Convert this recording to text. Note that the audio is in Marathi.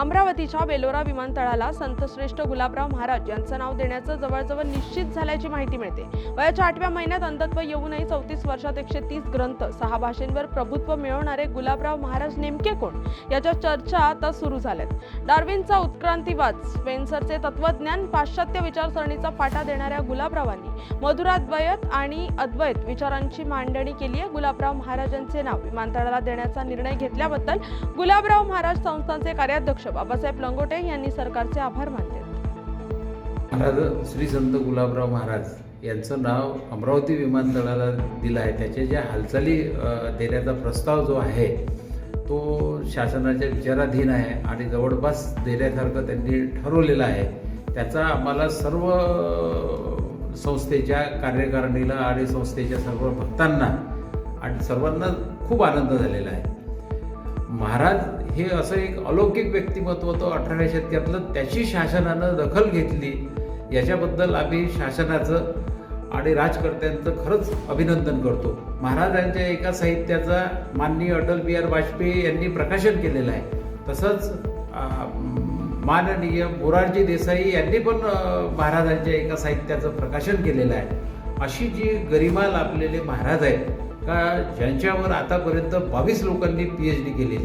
अमरावतीच्या बेलोरा विमानतळाला संतश्रेष्ठ गुलाबराव महाराज यांचं नाव देण्याचं जवळजवळ निश्चित झाल्याची माहिती मिळते. वयाच्या आठव्या महिन्यात अंधत्व येऊनही चौतीस वर्षात एकशे तीस ग्रंथ सहा भाषेंवर प्रभुत्व मिळवणारे गुलाबराव महाराज नेमके कोण? याच्या चर्चा आता सुरू झाल्यात. डार्विनचा उत्क्रांतीवाद स्पेन्सरचे तत्वज्ञान पाश्चात्य विचारसरणीचा फाटा देणाऱ्या गुलाबरावांनी मधुराद्वैत आणि अद्वैत विचारांची मांडणी केली आहे. गुलाबराव महाराजांचे नाव विमानतळाला देण्याचा निर्णय घेतल्याबद्दल गुलाबराव महाराज संस्थांचे कार्याध्यक्ष बाबासाहेब लंगोटे यांनी सरकारचे आभार मानले. महाराज श्री संत गुलाबराव महाराज यांचं नाव अमरावती विमानतळाला दिलं आहे. त्याच्या ज्या हालचाली देण्याचा प्रस्ताव जो आहे तो शासनाच्या विचाराधीन आहे आणि जवळपास देण्यासारखं त्यांनी ठरवलेलं आहे. त्याचा आम्हाला सर्व संस्थेच्या कार्यकारिणीला आणि संस्थेच्या सर्व भक्तांना आणि सर्वांना खूप आनंद झालेला आहे. महाराज हे असं एक अलौकिक व्यक्तिमत्व तो अठराव्या शतकातलं त्याची शासनानं दखल घेतली. याच्याबद्दल आम्ही शासनाचं आणि राजकर्त्यांचं खरंच अभिनंदन करतो. महाराजांच्या एका साहित्याचा माननीय अटल बिहार वाजपेयी यांनी प्रकाशन केलेलं आहे. तसंच माननीय मोरारजी देसाई यांनी पण महाराजांच्या एका साहित्याचं प्रकाशन केलेलं आहे. अशी जी गरिमा लाभलेले महाराज आहेत का ज्यांच्यावर आतापर्यंत बावीस लोकांनी पी एच डी केली